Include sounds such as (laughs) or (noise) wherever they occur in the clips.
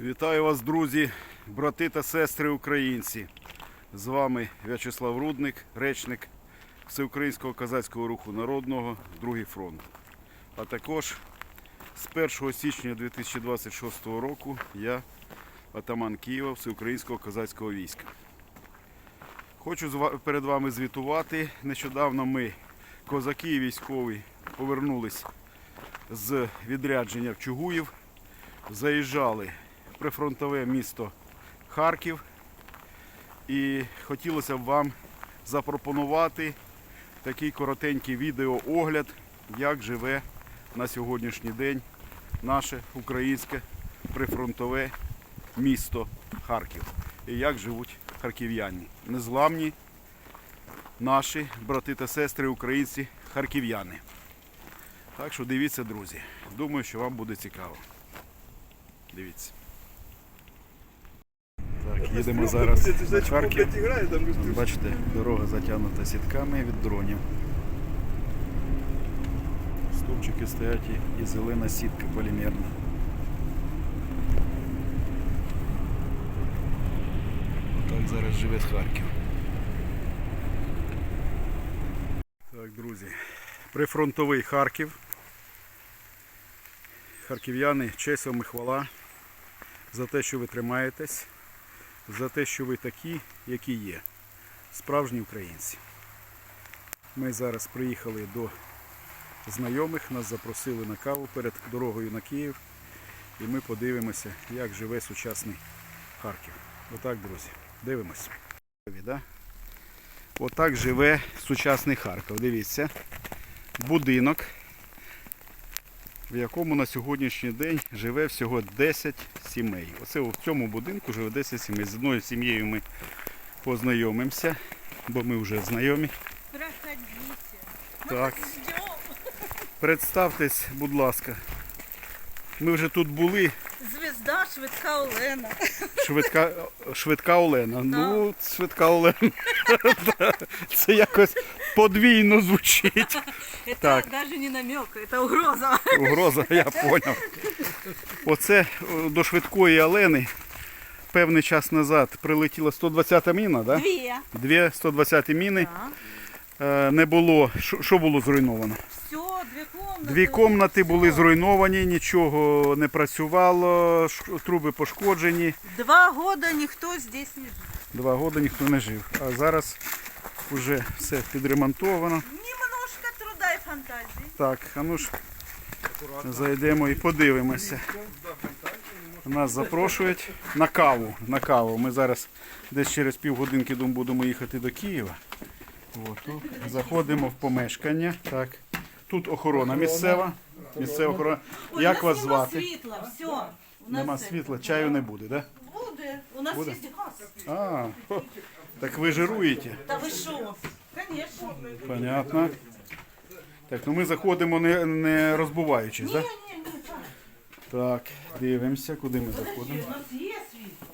Вітаю вас, друзі, брати та сестри українці. З вами В'ячеслав Рудник, речник Всеукраїнського козацького руху народного, Другий фронт. А також з 1 січня 2026 року я атаман Києва Всеукраїнського козацького війська. Хочу перед вами звітувати. Нещодавно ми, козаки і військові, повернулись з відрядження в Чугуїв заїжджали прифронтове місто Харків. І хотілося б вам запропонувати такий коротенький відеоогляд, як живе на сьогоднішній день наше українське прифронтове місто Харків. І як живуть харків'яні. Незламні наші брати та сестри українці харків'яни. Так що дивіться, друзі. Думаю, що вам буде цікаво. Дивіться. Їдемо зараз на Харків. Бачите, дорога затягнута сітками від дронів. Стовпчики стоять і- зелена сітка полімерна. Так зараз живе Харків. Так, друзі. Прифронтовий Харків. Харків'яни, честь вам і хвала за те, що ви тримаєтесь, за те, що ви такі, які є. Справжні українці. Ми зараз приїхали до знайомих, нас запросили на каву перед дорогою на Київ. І ми подивимося, як живе сучасний Харків. Отак, друзі, дивимося. Отак живе сучасний Харків. Дивіться. Будинок, в якому на сьогоднішній день живе всього 10 сімей. Оце в цьому будинку живе 10 сімей. З одною сім'єю ми познайомимося, бо ми вже знайомі. Так, представтесь, будь ласка. Ми вже тут були. Звезда швидка Олена. Швидка, швидка Олена. Ну, швидка Олена. (laughs) Це якось подвійно звучить. (laughs) Это Так. даже не намек, это угроза. Угроза, я зрозумів. (laughs) Оце о, до швидкої Олени певний час назад прилетіла 120-та міна, да? Две. Дві 120 міни. Да. Е, Не було. Що що було зруйновано? Все, две комнаты. Дві кімнати були Всё. зруйновані, нічого не працювало, ш- труби пошкоджені. Два года никто здесь не жил. Два роки ніхто не жив. А зараз вже все підремонтовано. Немножко труда и фантазии. Так, а ну ж зайдемо і подивимося. Нас запрошують на каву. На каву. Ми зараз десь через півгодинки дум- будемо їхати до Києва. От, тут заходимо в помешкання. Так. Тут охорона місцева. Місцева охорона. Як вас звати? світла, все. У нас Нема світла, чаю не буде, так? Буде. У нас Буде? есть газ. А, хо, так ви жируєте. Та ви що? Конечно. Понятно. Так, ну ми заходимо не, не розбуваючись, так? Да? Не, не, не, так. Так, дивимося, куди ми Подожди, заходимо. у нас є світло.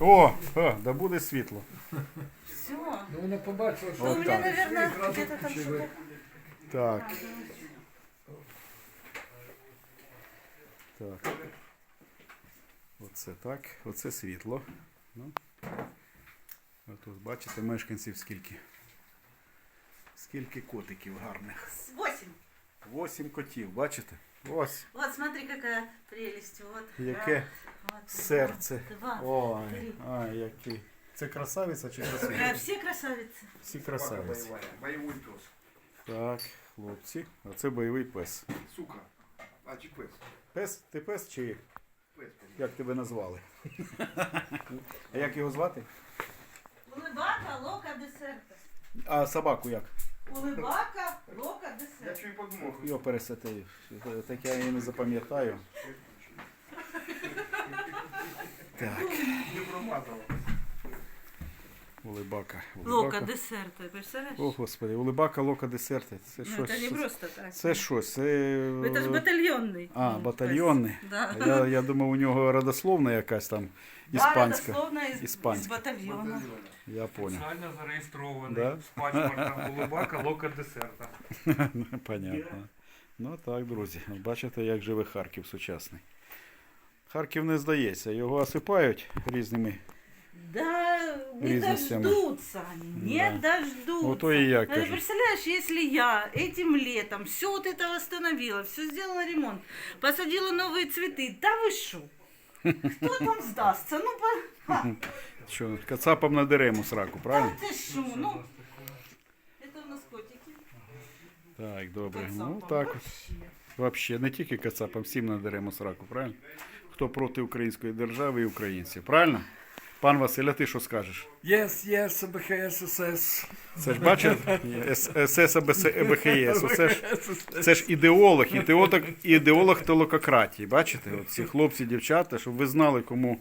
О, а, да буде світло. Все. Ну, вона побачила, що Ну, у наверное, где-то там. Так. Так. Оце так. Оце світло. Ну. От ось бачите, мешканців скільки. Скільки котиків гарних. Восемь. Восім котів, бачите? Ось Вот смотри, какая прелесть. Вот. яке Вот, серце. Два. Ой, три. ай, який. Це красавиця чи красавиця? Все красавицы. Всі красавиці. Боевой пес. Так, хлопці. А це бойовий пес. Сука. А чи пес? Пес? Ти пес чи. Як тебе назвали? (laughs) А як його звати? Улибака, лока, десерта. А собаку як? Улибака, лока, Я десерт. чую подмогу. Його пересети. Так я її не запам'ятаю. (laughs) Так, Не промазав. улибака. Лока, улибака. десерта, представляешь? О, господи, улибака лока десерти. Це Ну, щось. это не просто так. Це щось. Це... Это ж батальонный. А, ну, батальйонний. то есть, Да. А Я, я думав, у нього родословна якась там Да, іспанська. родословно из, Іспанська. из батальона. Я понял. Спеціально зареєстрований Да? з паспорта Улыбака Лока Десерта. (laughs) Понятно. Ну так, друзі. От Бачите, як живе Харків сучасний. Харків не здається, його осипають різними. Да, не Різностями. дождутся они, не дождутся. Ото і я Ну, ты кажу. представляешь, если я этим летом все вот это восстановила, все сделала ремонт, посадила новые цветы, да вы шо? Кто там сдастся? Ну, по... (laughs) Ха, Що, кацапам надеремо сраку, правильно? да ты шо? Ну, это у нас котики. Так, добре. Кацапам. Ну так от. Вообще. Вообще, не тільки кацапам, всім надеремо сраку, правильно? Хто проти української держави і українців, правильно? Пан Василь, а ти що скажеш? Yes, yes, БХСС. Це ж бачив? СС БХС. Оце ж, це ж ідеолог, ідеолог, ідеолог телокократії. Бачите? Ці хлопці, дівчата, щоб ви знали, кому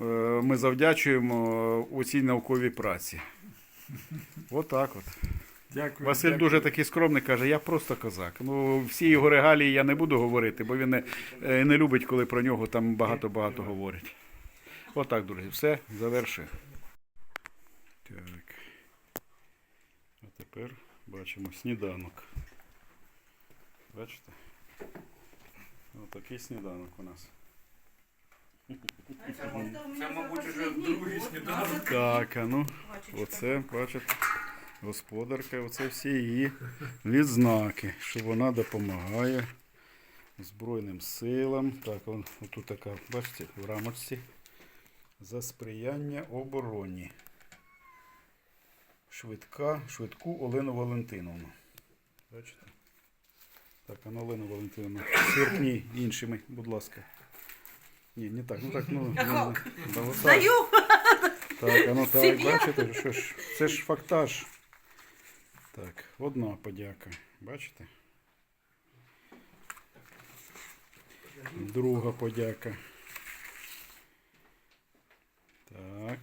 е, ми завдячуємо у цій науковій праці. Отак от. Дякую. Василь дякую. дуже такий скромний, каже, я просто козак. Ну, всі його регалії я не буду говорити, бо він не, е, не любить, коли про нього там багато-багато говорять. Отак, друзі, все, завершив. Так. А тепер бачимо сніданок. Бачите? Отакий сніданок у нас. Це, мабуть, уже последний другий сніданок. Так, а ну. Оце, бачите, господарка, оце всі її відзнаки, що вона допомагає Збройним силам. Так, он, отут така, бачите, в рамочці. За сприяння обороні. Швидка, швидку Олену Валентиновну. Бачите? Так, а ну Олену Валентиновну. Сверкні іншими, будь ласка. Ні, не так, ну так, ну. Ну, як? да, отак. Сдаю! Так, а ну так, бачите, що ж, це ж фактаж. Так, одна подяка. Бачите? Друга подяка. Так.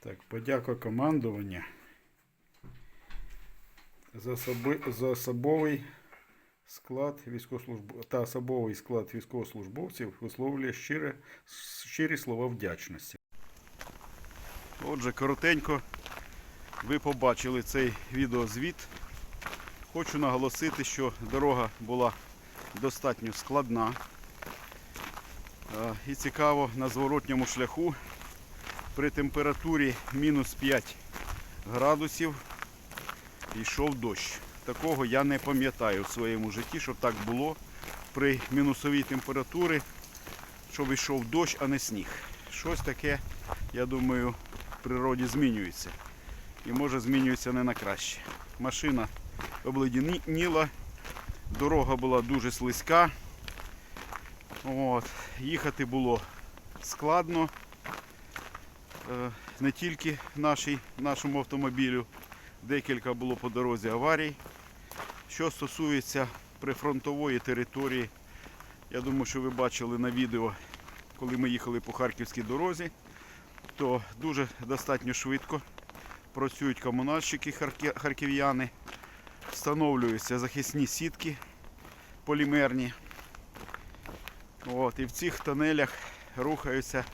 Так, подяка командування за, соби, за особовий склад військовослужб... та особовий склад військовослужбовців висловлює щире, щирі слова вдячності. Отже, коротенько ви побачили цей відеозвіт. Хочу наголосити, що дорога була достатньо складна. І цікаво, на зворотньому шляху при температурі мінус 5 градусів йшов дощ. Такого я не пам'ятаю в своєму житті, щоб так було при мінусовій температурі, щоб йшов дощ, а не сніг. Щось таке, я думаю, в природі змінюється. І може змінюється не на краще. Машина обледеніла, дорога була дуже слизька. От. Їхати було складно. Е, Не тільки нашій, нашому автомобілю, декілька було по дорозі аварій. Що стосується прифронтової території, я думаю, що ви бачили на відео, коли ми їхали по Харківській дорозі, то дуже достатньо швидко працюють комунальщики харків'яни, встановлюються захисні сітки полімерні. От, і в цих тонелях рухаються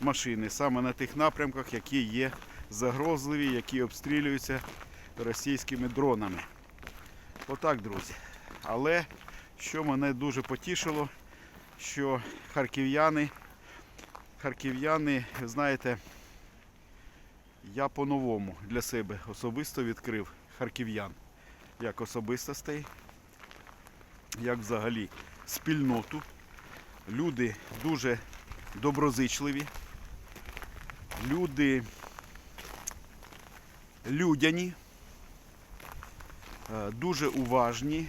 машини саме на тих напрямках, які є загрозливі, які обстрілюються російськими дронами. Отак, друзі. Але що мене дуже потішило, що харків'яни, харків'яни, знаєте, я по-новому для себе особисто відкрив харків'ян як особистостей, як взагалі спільноту. Люди дуже доброзичливі, люди людяні, е, дуже уважні.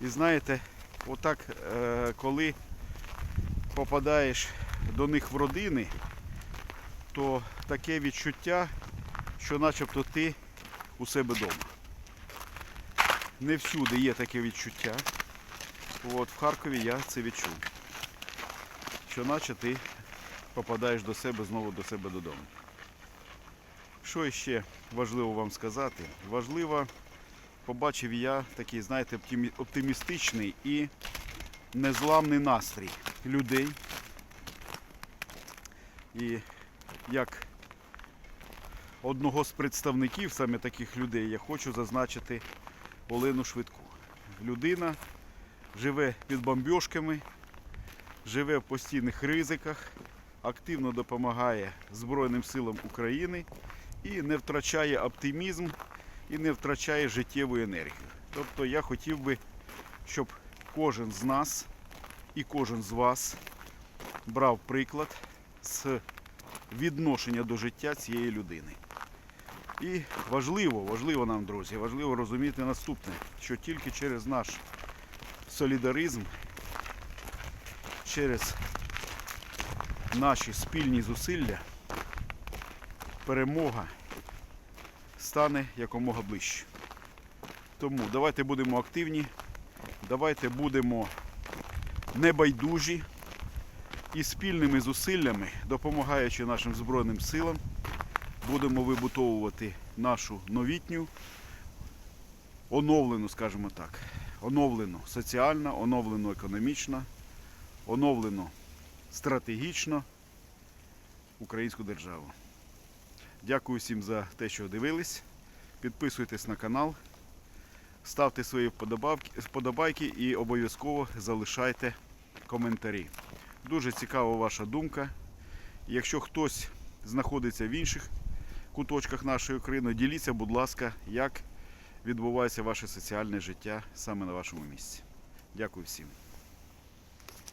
І знаєте, отак, е, коли попадаєш до них в родини, то таке відчуття, що начебто ти у себе вдома. Не всюди є таке відчуття. От, в Харкові я це відчув. Що наче ти попадаєш до себе знову до себе додому. Що ще важливо вам сказати? Важливо, побачив я такий, знаєте, оптимістичний і незламний настрій людей. І як одного з представників саме таких людей я хочу зазначити Олену Швидку. людина живе під бомбьошками, живе в постійних ризиках, активно допомагає Збройним силам України і не втрачає оптимізм і не втрачає життєву енергію. Тобто я хотів би, щоб кожен з нас і кожен з вас брав приклад з відношення до життя цієї людини. І важливо, важливо нам, друзі, важливо розуміти наступне, що тільки через наш солідаризм, через наші спільні зусилля перемога стане якомога ближче. Тому давайте будемо активні, давайте будемо небайдужі і спільними зусиллями, допомагаючи нашим Збройним силам, будемо вибудовувати нашу новітню, оновлену, скажімо так, оновлену соціально, оновлену економічно, оновлену стратегічно українську державу. Дякую всім за те, що дивились. Підписуйтесь на канал, ставте свої вподобайки і обов'язково залишайте коментарі. Дуже цікава ваша думка. Якщо хтось знаходиться в інших куточках нашої країни, діліться, будь ласка, як відбувається ваше соціальне життя саме на вашому місці. Дякую всім.